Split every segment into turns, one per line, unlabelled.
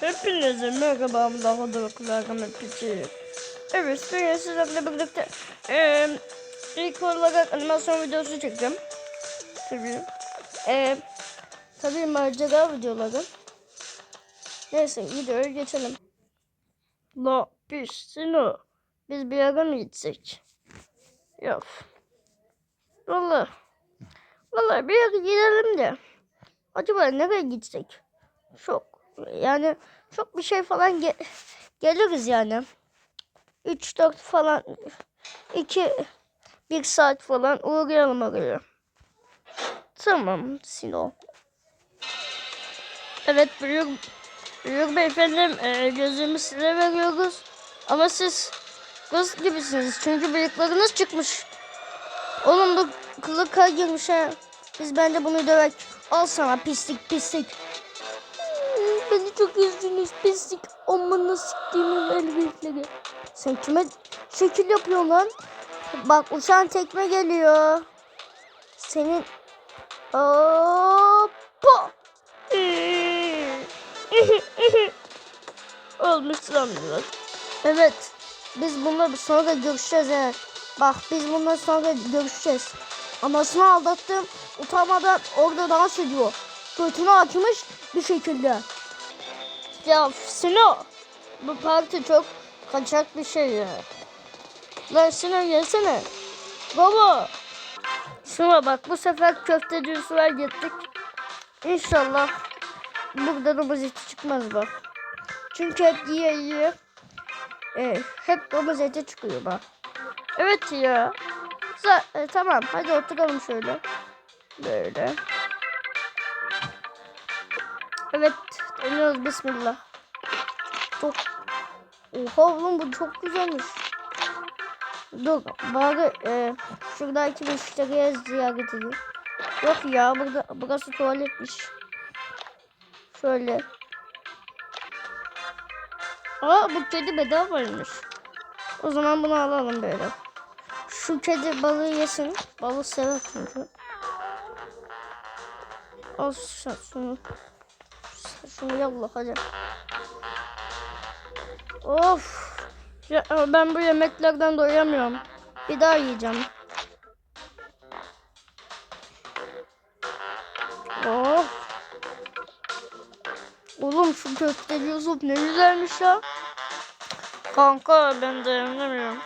Hepinize merhaba daha da kulağıma piçi. Evet bugün sizlerle birlikte eee ilk olarak animasyon videosu çektim. Tabii. Eee tabii macera videoları. Neyse videoya geçelim. La piş sino. Biz bir yere mi gitsek? Yok. Valla. Valla bir yere gidelim de. Acaba nereye gitsek? Çok yani çok bir şey falan ge- geliriz yani. 3-4 falan 2 bir saat falan uğrayalım oraya. Tamam Sino. Evet büyük büyük beyefendim e, gözümü size veriyoruz. Ama siz kız gibisiniz çünkü bıyıklarınız çıkmış. Onun da kılı kar girmiş ha. Biz bence bunu dövek. Al sana pislik pislik. Beni çok üzdünüz pislik. Amına siktiğimin elbisleri. Sen kime şekil yapıyorsun lan? Bak uçan tekme geliyor. Senin... Hoppa. Olmuş lan biraz. Evet. Biz bunları sonra görüşeceğiz evet. Bak biz bunları sonra görüşeceğiz. Anasını aldattım. Utanmadan orada dans ediyor. Götünü açmış bir şekilde. Ya Sino. Bu parti çok kaçak bir şey ya. Lan Sino gelsene. Baba. Şuna bak bu sefer köfteci Yusuf'a gittik. İnşallah burada domuz eti çıkmaz bak. Çünkü hep yiye yiye. E, hep domuz eti çıkıyor bak. Evet ya. Za- e, tamam hadi oturalım şöyle. Böyle. Evet deniyoruz bismillah. Çok Oha oğlum bu çok güzelmiş. Dur bari e, şuradaki müşteriye ziyaret edeyim. Yok ya burada burası tuvaletmiş. Şöyle. Aa bu kedi bedavaymış. O zaman bunu alalım böyle. Şu kedi balığı yesin. Balığı sever çünkü. Al şu- şunu. Yallah hadi. Of. Ya, ben bu yemeklerden doyamıyorum. Bir daha yiyeceğim. Of. Oğlum şu köfteci Yusuf ne güzelmiş ya. Kanka ben dayanamıyorum.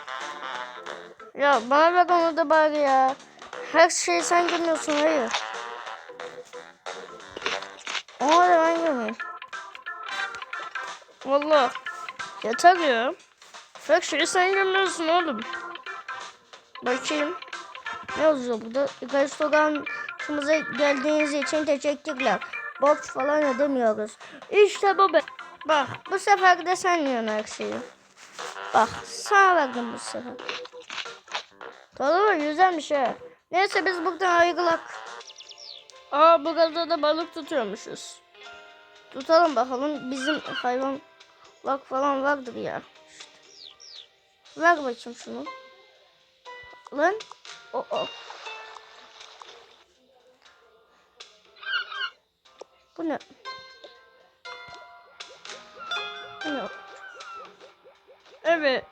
Ya bana ver onu da bari ya. Her şeyi sen görmüyorsun hayır. Da ben görmüyorum. Valla. Yeter ya. Her şeyi sen görmüyorsun oğlum. Bakayım. Ne yazıyor burada? Restoranımıza geldiğiniz için teşekkürler. Borç falan ödemiyoruz. İşte bu be. Bak bu sefer de sen yiyorsun her şeyi. Bak sana verdim bu sefer. Tadı güzelmiş ha. Neyse biz buradan ayrılak. Aa bu gazda da balık tutuyormuşuz. Tutalım bakalım bizim hayvanlık falan vardır ya. İşte. Ver bakayım şunu. Lan. O o. Bu ne? Bu ne? Evet.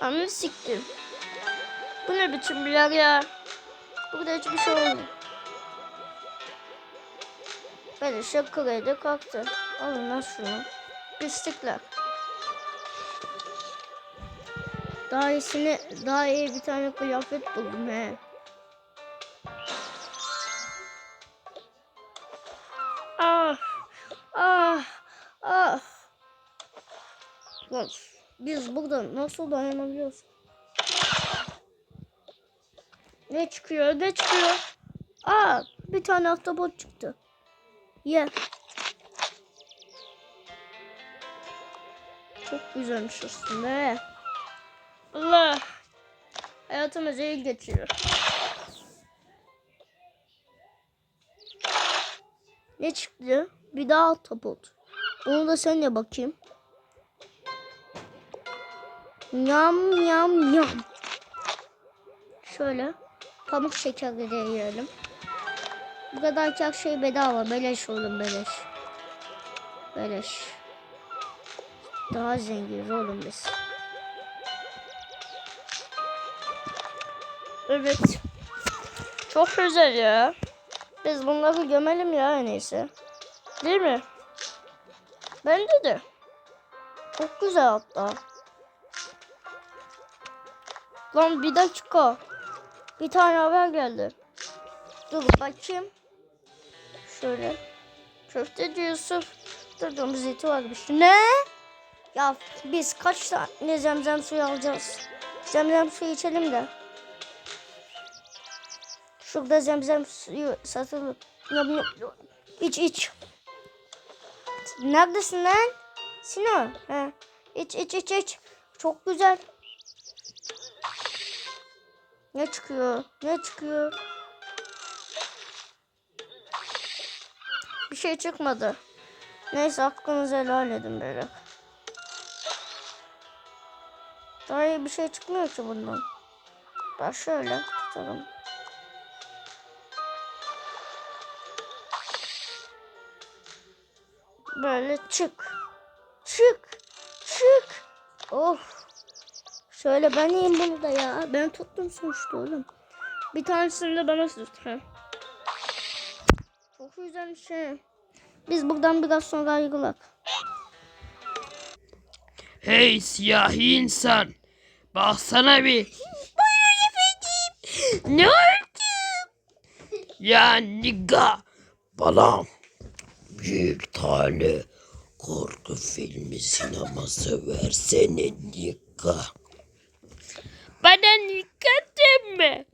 Anı siktim. Bu ne biçim bir yer ya? Burada hiçbir şey olmuyor. Böyle şakırıydı kalktı. Alın lan şunu. Pislikler. Daha iyisini, daha iyi bir tane kıyafet buldum he. Ah, ah, ah. Biz burada nasıl dayanabiliyoruz? Ne çıkıyor? Ne çıkıyor? Aa, bir tane ahtapot çıktı. Ye. Çok güzelmiş aslında. Allah. Hayatımız iyi geçiyor. Ne çıktı? Bir daha ahtapot. Onu da sen ye bakayım. Yam yam yam. Şöyle pamuk şekerleri yiyelim. Bu kadar çok şey bedava. Beleş oğlum beleş. Beleş. Daha zenginiz oğlum biz. Evet. Çok güzel ya. Biz bunları gömelim ya iyisi. Değil mi? Bence de. Çok güzel hatta. Lan bir dakika. Bir tane haber geldi. Dur bakayım. Şöyle. Köfteci Yusuf. Dur domuz eti varmış. Ne? Ya biz kaç tane zemzem suyu alacağız? Zemzem suyu içelim de. Şurada zemzem suyu satılır. Yap. İç iç. Neredesin lan? Sino. He. İç iç iç iç. Çok güzel. Ne çıkıyor? Ne çıkıyor? Bir şey çıkmadı. Neyse hakkınızı helal edin böyle. Daha iyi bir şey çıkmıyor ki bundan. Bak şöyle tutalım. Böyle çık. Çık. Çık. Of. Şöyle ben yiyeyim bunu da ya. Ben tuttum sonuçta oğlum. Bir tanesini de bana tut. Çok güzel bir şey. Biz buradan biraz sonra ayrılak.
Hey siyahi insan. Baksana bir. Ne oldu? Ya nigga. Bana büyük tane korku filmi sineması versene nigga. Bana nigga deme.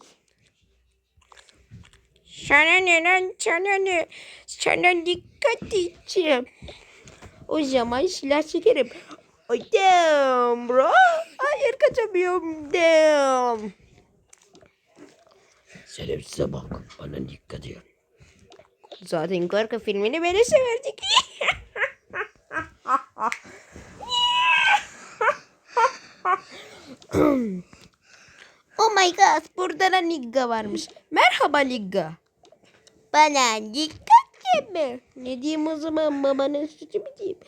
Sana ne lan sana ne? Sana dikkat diyeceğim. O zaman silah çekerim. Ay damn bro. Hayır kaçamıyorum damn. Şerefsize bak. Bana dikkat et. Zaten korku filmini beni severdik. oh my god. Burada da nigga varmış. Merhaba nigga. Bana dikkat deme. Ne diyeyim o zaman babanın suçu mu diyeyim?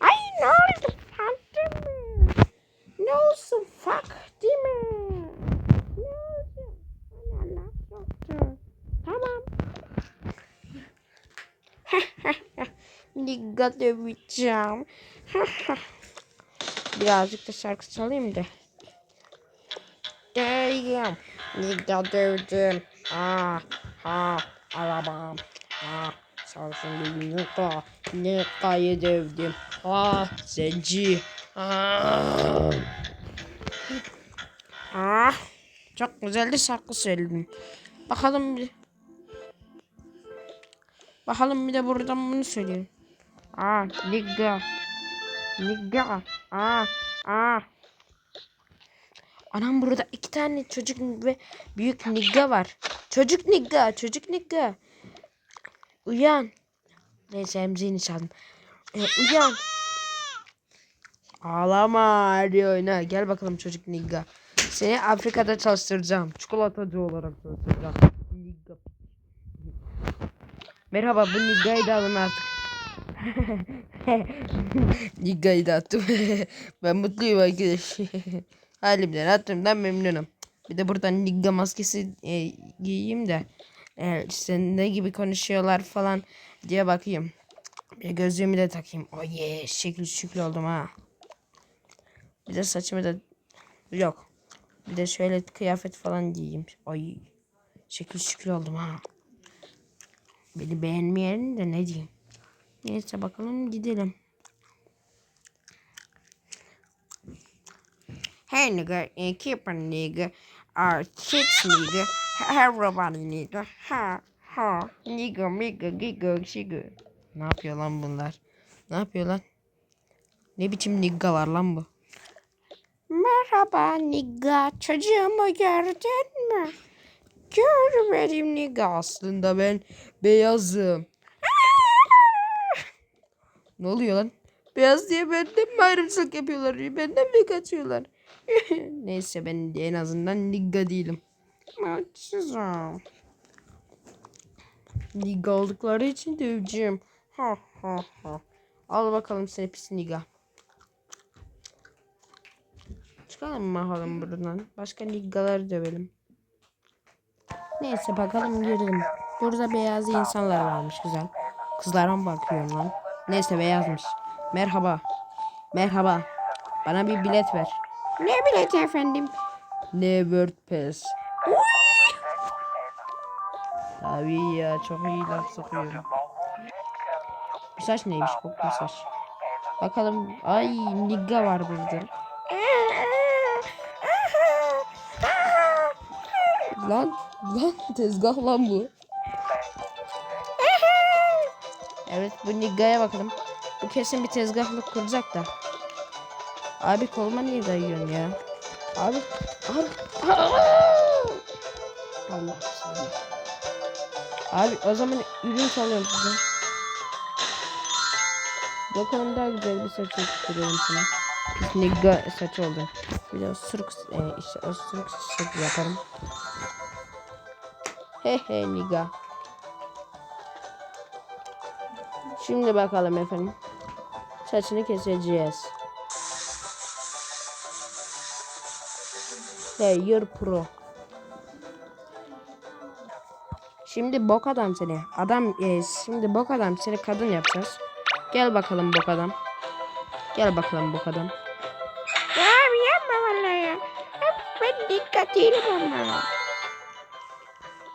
Ay ne oldu? Farklı mı? Ne olsun fuck değil mi? Ne olsun? Bana laf soktu. Tamam. Dikkat döveceğim. Birazcık da şarkı çalayım da. Dövdüm. Dikkat dövdüm. Ah, ha, arabam. Ah, Samsun bir nokta. Nekka'yı dövdüm. Ah, zenci. Ah. Ah, çok güzel de şarkı. Bakalım bir. Bakalım bir de buradan bunu söyleyeyim. Ah, nigga. Nigga. Ah, ah. Anam burada iki tane çocuk ve büyük nigga var. Çocuk nigga, çocuk nigga. Uyan. Neyse emziğini çaldım. Ee, uyan. Ağlama hadi oyna. Gel bakalım çocuk nigga. Seni Afrika'da çalıştıracağım. Çikolatacı olarak çalıştıracağım. Nigga. Merhaba bu niggayı da alın artık. niggayı da attım. ben mutluyum arkadaş. Halimden attığımdan memnunum. Bir de buradan nigga maskesi e, giyeyim de. E, işte ne gibi konuşuyorlar falan diye bakayım. Bir de gözlüğümü de takayım. Oh yeah şekil şükür oldum ha. Bir de saçımı da yok. Bir de şöyle kıyafet falan giyeyim. Ay şekil şükür oldum ha. Beni beğenmeyenin de ne diyeyim. Neyse bakalım gidelim. Hey nigga, uh, keep a nigga, uh, chicks nigga, everybody nigga, ha ha, nigga, nigga, giga, şiga. Ne yapıyor lan bunlar? Ne yapıyor lan? Ne biçim nigga var lan bu? Merhaba nigga, çocuğumu gördün mü? Görmedim nigga. Aslında ben beyazım. ne oluyor lan? Beyaz diye benden mi ayrımcılık yapıyorlar? Benden mi kaçıyorlar? Neyse ben en azından nigga değilim. Mutsuzum. Niga oldukları için döveceğim. Ha ha ha. Al bakalım seni pis niga. Çıkalım bakalım buradan. Başka nigaları dövelim. Neyse bakalım girelim. Burada beyaz insanlar varmış güzel. Kızlara mı bakıyorum lan? Neyse beyazmış. Merhaba. Merhaba. Bana bir bilet ver. Ne bileti efendim? Ne WordPress. Tabii ya çok iyi laf sokuyorum. Bu saç neymiş bu bu saç? Bakalım. Ay nigga var burada. lan lan tezgah lan bu. Evet bu niggaya bakalım. Bu kesin bir tezgahlık kuracak da. Abi koluma niye dayıyorsun ya? Abi abi. Allah seni. Abi o zaman ürün salıyorum size. Bakalım daha güzel bir saç yaptırıyorum sana. Pis nigga saç oldu. Bir de osuruk, e, işte osuruk saçı yaparım. He he nigga. Şimdi bakalım efendim. Saçını keseceğiz. You're pro. Şimdi bok adam seni. Adam e, şimdi bok adam seni kadın yapacağız. Gel bakalım bok adam. Gel bakalım bok adam.
Ya abi yapma vallahi ya. Hep ben dikkat değilim onlara.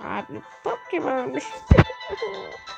Abi pop gibi olmuş.